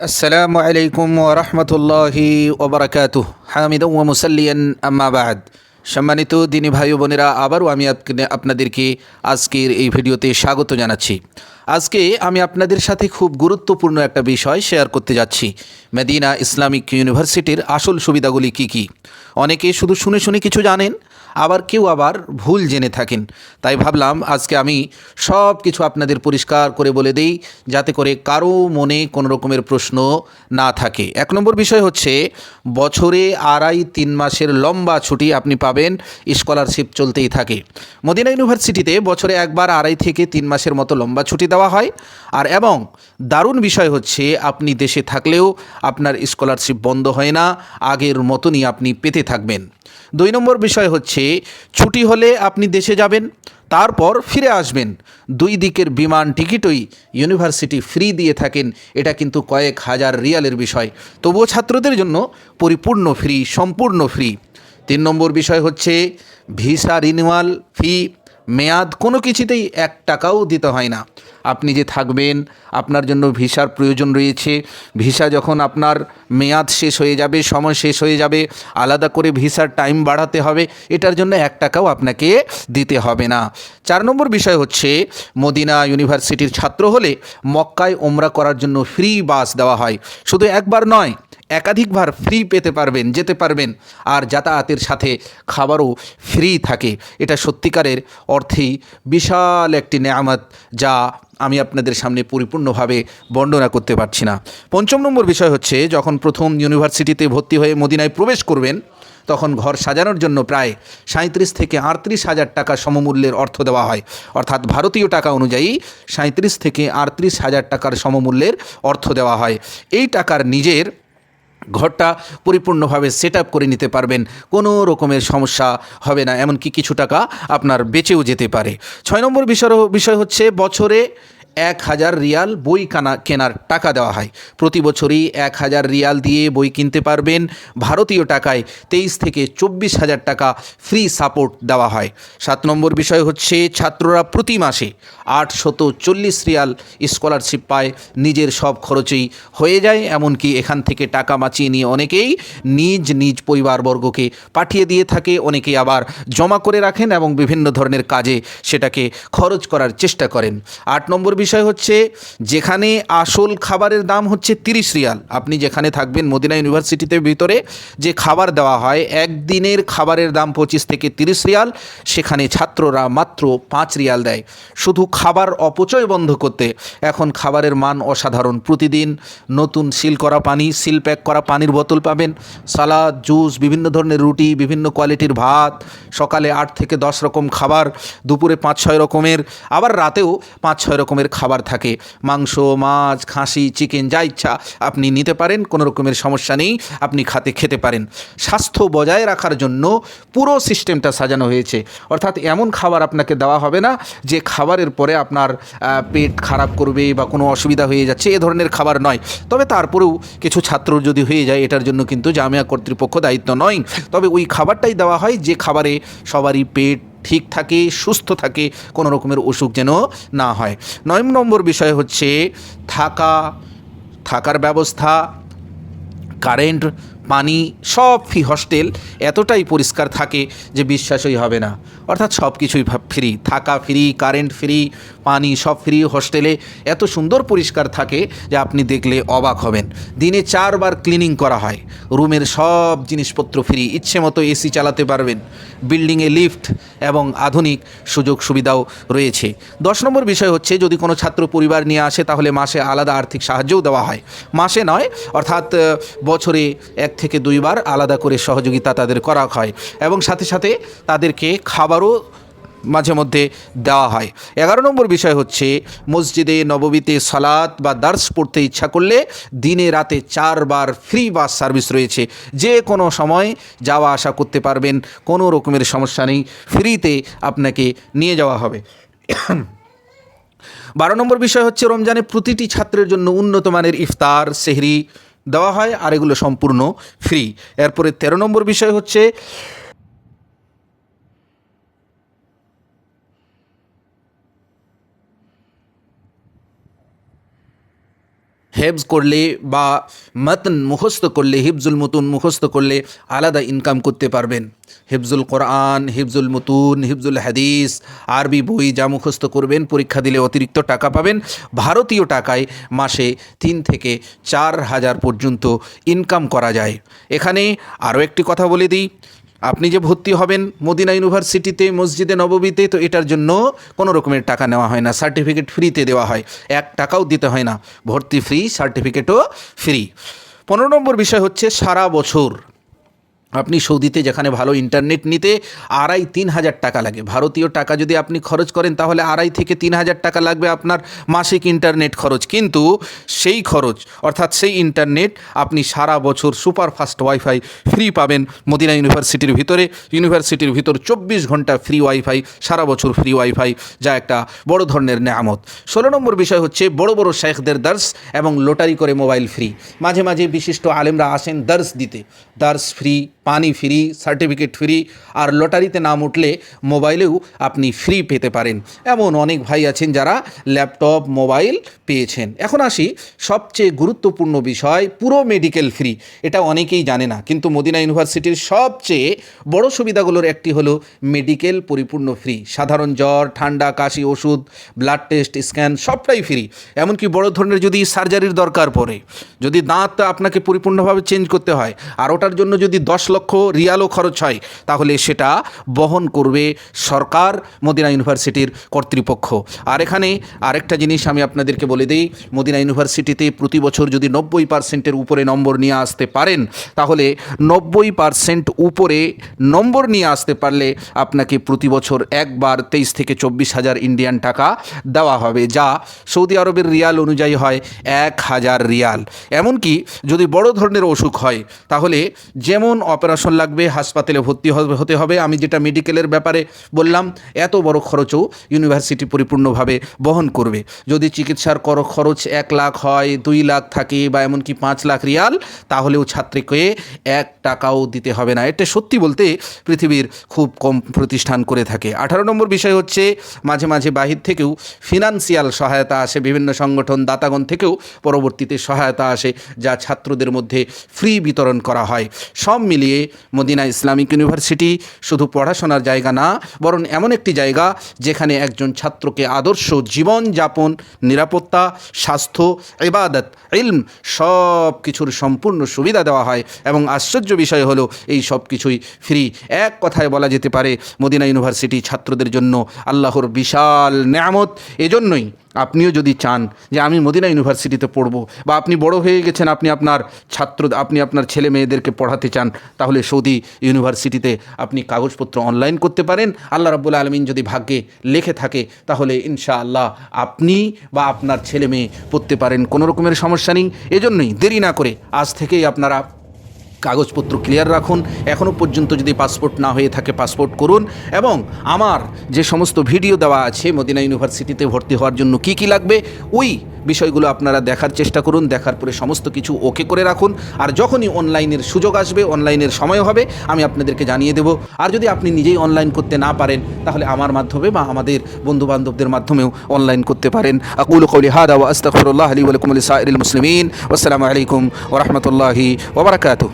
আসসালামু আলাইকুম ওরহমতুল্লাহি ওবরাকাতু হামিদ মুসাল্লিয়ান আম্মাবাদ সম্মানিত দিনী ভাই বোনেরা, আবারও আমি আপনে- আপনাদেরকে আজকের এই ভিডিওতে স্বাগত জানাচ্ছি। আজকে আমি আপনাদের সাথে খুব গুরুত্বপূর্ণ একটা বিষয় শেয়ার করতে যাচ্ছি। মেদিনা ইসলামিক ইউনিভার্সিটির আসল সুবিধাগুলি কি কি? অনেকে শুধু শুনে শুনে কিছু জানেন আবার কেউ আবার ভুল জেনে থাকেন। তাই ভাবলাম আজকে আমি সব কিছু আপনাদের পরিষ্কার করে বলে দেই, যাতে করে কারও মনে কোনো রকমের প্রশ্ন না থাকে। এক নম্বর বিষয় হচ্ছে, বছরে আড়াই তিন মাসের লম্বা ছুটি আপনি পাবেন, স্কলারশিপ চলতেই থাকে। মদিনা ইউনিভার্সিটিতে বছরে একবার আড়াই থেকে তিন মাসের মতো লম্বা ছুটি দেওয়া হয়, আর এবং দারুণ বিষয় হচ্ছে, আপনি দেশে থাকলেও আপনার স্কলারশিপ বন্ধ হয় না, আগের মতনই আপনি পেতে থাকবেন। দুই নম্বর বিষয় হচ্ছে, ছুটি হলে আপনি দেশে যাবেন, তারপর ফিরে আসবেন। দুই দিকের বিমান টিকিটই ইউনিভার্সিটি ফ্রি দিয়ে থাকেন, এটা কিন্তু কয়েক হাজার রিয়ালের বিষয়। তবুও ছাত্রদের জন্য পরিপূর্ণ ফ্রি সম্পূর্ণ ফ্রি তিন নম্বর বিষয় হচ্ছে ভিসা রিনিউয়াল ফি মেয়াদ কোনো কিছুতেই এক টাকাও দিতে হয় না। আপনি যে থাকবেন, আপনার জন্য ভিসার প্রয়োজন রয়েছে। ভিসা যখন আপনার মেয়াদ শেষ হয়ে যাবে, সময় শেষ হয়ে যাবে, আলাদা করে ভিসার টাইম বাড়াতে হবে, এটার জন্য এক টাকাও আপনাকে দিতে হবে না। চার নম্বর বিষয় হচ্ছে, মদিনা ইউনিভার্সিটির ছাত্র হলে মক্কায় ওমরা করার জন্য ফ্রি বাস দেওয়া হয়। শুধু একবার নয় একাধিকবার ফ্রি পেতে পারবেন, যেতে পারবেন। আর যাতায়াতের সাথে খাবারও ফ্রি থাকে। এটা সত্যিকারের অর্থেই বিশাল একটি নেয়ামত যা আমি আপনাদের সামনে পরিপূর্ণভাবে বর্ণনা করতে পারছি না। পঞ্চম নম্বর বিষয় হচ্ছে, যখন প্রথম ইউনিভার্সিটিতে ভর্তি হয়ে মদিনায় প্রবেশ করবেন, তখন ঘর সাজানোর জন্য প্রায় সাঁত্রিশ থেকে আটত্রিশ হাজার টাকা সমমূল্যের অর্থ দেওয়া হয়। অর্থাৎ ভারতীয় টাকা অনুযায়ী সাঁত্রিশ থেকে আটত্রিশ হাজার টাকার সমমূল্যের অর্থ দেওয়া হয়। এই টাকার নিজের ঘরটা পরিপূর্ণভাবে সেট আপ করে নিতে পারবেন। কোনো রকমের সমস্যা হবে না, এমনকি কিছু টাকা আপনার বেঁচেও যেতে পারে। ছয় নম্বর বিষয় বিষয় হচ্ছে বছরে এক হাজার রিয়াল বই কানা কেনার টাকা দেওয়া হয়। প্রতি বছরই এক হাজার রিয়াল দিয়ে বই কিনতে পারবেন। ভারতীয় টাকায় তেইশ থেকে চব্বিশ হাজার টাকা ফ্রি সাপোর্ট দেওয়া হয়। সাত নম্বর বিষয় হচ্ছে ছাত্ররা প্রতি মাসে আটশত চল্লিশ রিয়াল স্কলারশিপ পায়। নিজের সব খরচেই হয়ে যায়, এমনকি এখান থেকে টাকা বাঁচিয়ে নিয়ে অনেকেই নিজ নিজ পরিবারবর্গকে পাঠিয়ে দিয়ে থাকে। অনেকেই আবার জমা করে রাখেন এবং বিভিন্ন ধরনের কাজে সেটাকে খরচ করার চেষ্টা করেন। আট নম্বর বিষয় হচ্ছে, যেখানে আসল খাবারের দাম হচ্ছে তিরিশ রিয়াল। আপনি যেখানে থাকবেন মদিনা ইউনিভার্সিটিতে ভিতরে, যে খাবার দেওয়া হয়, একদিনের খাবারের দাম পঁচিশ থেকে তিরিশ রিয়াল, সেখানে ছাত্ররা মাত্র পাঁচ রিয়াল দেয়। শুধু খাবার অপচয় বন্ধ করতে। এখন খাবারের মান অসাধারণ। প্রতিদিন নতুন সিল করা পানি, সিল প্যাক করা পানির বোতল পাবেন। সালাদ, জুস, বিভিন্ন ধরনের রুটি, বিভিন্ন কোয়ালিটির ভাত, সকালে আট থেকে দশ রকম খাবার, দুপুরে পাঁচ ছয় রকমের, আবার রাতেও পাঁচ ছয় রকমের খাবার থাকে। মাংস, মাছ, খাসি, চিকেন, যা ইচ্ছা আপনি নিতে পারেন, কোনো রকমের সমস্যা নেই, আপনি খাতে খেতে পারেন। স্বাস্থ্য বজায় রাখার জন্য পুরো সিস্টেমটা সাজানো হয়েছে। অর্থাৎ এমন খাবার আপনাকে দেওয়া হবে না যে খাবারের পরে আপনার পেট খারাপ করবে বা কোনো অসুবিধা হয়ে যাচ্ছে, এ ধরনের খাবার নয়। তবে তারপরেও কিছু ছাত্র যদি হয়ে যায়, এটার জন্য কিন্তু জামিয়া কর্তৃপক্ষ দায়িত্ব নয়। তবে ওই খাবারটাই দেওয়া হয় যে খাবারে সবারই পেট ঠিক থাকে, সুস্থ থাকে, কোনো রকমের অসুখ যেন না হয়। নয় নম্বর বিষয় হচ্ছে থাকা, থাকার ব্যবস্থা, কারেন্ট পানি, সব ফি হস্টেল এতটাই পরিষ্কার থাকে যে বিশ্বাসই হবে না। অর্থাৎ সব কিছুই ফ্রি থাকা ফ্রি, কারেন্ট ফ্রি, পানি সব ফ্রি, হস্টেলে এত সুন্দর পরিষ্কার থাকে যে আপনি দেখলে অবাক হবেন। দিনে চারবার ক্লিনিং করা হয়। রুমের সব জিনিসপত্র ফ্রি, ইচ্ছে মতো এসি চালাতে পারবেন। বিল্ডিংয়ে লিফট এবং আধুনিক সুযোগ সুবিধাও রয়েছে। দশ নম্বর বিষয় হচ্ছে, যদি কোনো ছাত্র পরিবার নিয়ে আসে, তাহলে মাসে আলাদা আর্থিক সাহায্যও দেওয়া হয়। মাসে নয়, অর্থাৎ বছরে এক থেকে দুইবার আলাদা করে সহযোগিতা তাদের করা হয় এবং সাথে সাথে তাদেরকে খাবারও মাঝে মধ্যে দেওয়া হয়। এগারো নম্বর বিষয় হচ্ছে, মসজিদে নববীতে সালাত বা দার্স পড়তে ইচ্ছা করলে দিনে রাতে চারবার ফ্রি বাস সার্ভিস রয়েছে। যে কোনো সময় যাওয়া আসা করতে পারবেন, কোনো রকমের সমস্যা নেই, ফ্রিতে আপনাকে নিয়ে যাওয়া হবে। বারো নম্বর বিষয় হচ্ছে, রমজানে প্রতিটি ছাত্রের জন্য উন্নত মানের ইফতার, সেহরি দেওয়া হয় আর এগুলো সম্পূর্ণ ফ্রি। এরপরে তেরো নম্বর বিষয় হচ্ছে হেফজ করলে বা মতন মুখস্থ করলে, হিফজুল মতুন মুখস্থ করলে আলাদা ইনকাম করতে পারবেন। হিফজুল কোরআন, হিফজুল মতুন, হিফজুল হাদিস, আরবি বই যা মুখস্থ করবেন, পরীক্ষা দিলে অতিরিক্ত টাকা পাবেন। ভারতীয় টাকায় মাসে তিন থেকে চার হাজার পর্যন্ত ইনকাম করা যায়। এখানে আরও একটি কথা বলে দিই। আপনি যে ভর্তি হবেন মদিনা ইউনিভার্সিটিতে, মসজিদে নববীতে, তো এটার জন্য কোনো রকমের টাকা নেওয়া হয় না। সার্টিফিকেট ফ্রিতে দেওয়া হয়। এক টাকাও দিতে হয় না। ভর্তি ফ্রি, সার্টিফিকেটও ফ্রি। পনেরো নম্বর বিষয় হচ্ছে সারা বছর আপনি সৌদিতে যেখানে ভালো ইন্টারনেট নিতে আড়াই তিন হাজার টাকা লাগে। ভারতীয় টাকা যদি আপনি খরচ করেন, তাহলে আড়াই থেকে তিন হাজার টাকা লাগবে আপনার মাসিক ইন্টারনেট খরচ। কিন্তু সেই খরচ, অর্থাৎ সেই ইন্টারনেট আপনি সারা বছর সুপারফাস্ট ওয়াইফাই ফ্রি পাবেন মদিনা ইউনিভার্সিটির ভিতরে। ইউনিভার্সিটির ভিতর চব্বিশ ঘণ্টা ফ্রি ওয়াইফাই সারা বছর ফ্রি ওয়াইফাই যা একটা বড় ধরনের নেয়ামত। ষোলো নম্বর বিষয় হচ্ছে বড় বড় শেখদের দার্স এবং লোটারি করে মোবাইল ফ্রি মাঝে মাঝে বিশিষ্ট আলেমরা আসেন দার্স দিতে। দার্স ফ্রি পানি ফ্রি, সার্টিফিকেট ফ্রি আর লটারিতে নাম উঠলে মোবাইলেও আপনি ফ্রি পেতে পারেন। এমন অনেক ভাই আছেন যারা ল্যাপটপ, মোবাইল পেয়েছেন। এখন আসি সবচেয়ে গুরুত্বপূর্ণ বিষয়, পুরো মেডিকেল ফ্রি। এটা অনেকেই জানে না, কিন্তু মদিনা ইউনিভার্সিটির সবচেয়ে বড় সুবিধাগুলোর একটি হলো মেডিকেল পরিপূর্ণ ফ্রি। সাধারণ জ্বর, ঠান্ডা, কাশি, ওষুধ, ব্লাড টেস্ট, স্ক্যান সবটাই ফ্রি। এমনকি বড় ধরনের যদি সার্জারির দরকার পড়ে, যদি দাঁত আপনাকে পরিপূর্ণভাবে চেঞ্জ করতে হয়, আর ওটার জন্য যদি দশ লক্ষ রিয়ালও খরচ হয়, তাহলে সেটা বহন করবে সরকার, মদিনা ইউনিভার্সিটির কর্তৃপক্ষ। আর এখানে আরেকটা জিনিস আমি আপনাদেরকে বলে দিই, মদিনা ইউনিভার্সিটিতে প্রতি বছর যদি নব্বই পার্সেন্টের উপরে নম্বর নিয়ে আসতে পারেন, তাহলে নব্বই পার্সেন্ট উপরে নম্বর নিয়ে আসতে পারলে আপনাকে প্রতি বছর একবার তেইশ থেকে চব্বিশ হাজার ইন্ডিয়ান টাকা দেওয়া হবে, যা সৌদি আরবের রিয়াল অনুযায়ী হয় এক হাজার রিয়াল। এমনকি যদি বড় ধরনের অসুখ হয়, তাহলে যেমন অপারেশন লাগবে, হাসপাতালে ভর্তি হতে হবে। আমি যেটা মেডিকেলের ব্যাপারে বললাম, এত বড় খরচও ইউনিভার্সিটি পরিপূর্ণভাবে বহন করবে। যদি চিকিৎসার কর খরচ এক লাখ হয়, দুই লাখ থাকে বা এমনকি পাঁচ লাখ রিয়াল, তাহলেও ছাত্রীকে এক টাকাও দিতে হবে না। এটা সত্যি বলতে পৃথিবীর খুব কম প্রতিষ্ঠান করে থাকে। আঠারো নম্বর বিষয় হচ্ছে, মাঝে মাঝে বাহির থেকেও ফিনান্সিয়াল সহায়তা আসে, বিভিন্ন সংগঠন দাতাগণ থেকেও পরবর্তীতে সহায়তা আসে, যা ছাত্রদের মধ্যে ফ্রি বিতরণ করা হয়। সব মিলিয়ে মদিনা ইসলামিক ইউনিভার্সিটি শুধু পড়াশোনার জায়গা না, বরং এমন একটি জায়গা যেখানে একজন ছাত্রকে আদর্শ জীবনযাপন নিরাপত্তা, স্বাস্থ্য, ইবাদত, ইলম সব কিছুর সম্পূর্ণ সুবিধা দেওয়া হয়। এবং আশ্চর্য বিষয় হলো, এই সব কিছুই ফ্রি। এক কথায় বলা যেতে পারে, মদিনা ইউনিভার্সিটি ছাত্রদের জন্য আল্লাহর বিশাল নেয়ামত। এজন্যই আপনিও যদি চান যে আমি মদিনা ইউনিভার্সিটিতে পড়ব বা আপনি বড় হয়ে গেছেন, আপনি আপনার ছাত্র, আপনি আপনার ছেলে মেয়েদেরকে পড়াতে চান, তাহলে সৌদি ইউনিভার্সিটিতে আপনি কাগজপত্র অনলাইন করতে পারেন। আল্লাহ রাব্বুল আলমিন যদি ভাগ্যে লেখে থাকে, তাহলে ইনশাআল্লাহ আপনি বা আপনার ছেলে মেয়ে পড়তে পারেন, কোনো রকমের সমস্যা নেই। এজন্যই দেরি না করে আজ থেকেই আপনারা কাগজপত্র ক্লিয়ার রাখুন। এখনও পর্যন্ত যদি পাসপোর্ট না হয়ে থাকে পাসপোর্ট করুন। এবং আমার যে সমস্ত ভিডিও দেওয়া আছে, মদিনা ইউনিভার্সিটিতে ভর্তি হওয়ার জন্য কি কি লাগবে, ওই বিষয়গুলো আপনারা দেখার চেষ্টা করুন। দেখার পরে সমস্ত কিছু ওকে করে রাখুন। আর যখনই অনলাইনের সুযোগ আসবে অনলাইনের সময় হবে, আমি আপনাদেরকে জানিয়ে দেব। আর যদি আপনি নিজেই অনলাইন করতে না পারেন, তাহলে আমার মাধ্যমে বা আমাদের বন্ধু বান্ধবদের মাধ্যমেও অনলাইন করতে পারেন। আকুল কৌলি হাদা ওয়া আস্তাগফিরুল্লাহ লি ওয়া লাকুম লিসাইরিল মুসলিমিন। ওয়াসসালামু আলাইকুম ওয়া রাহমাতুল্লাহি ওয়া বারাকাতুহু।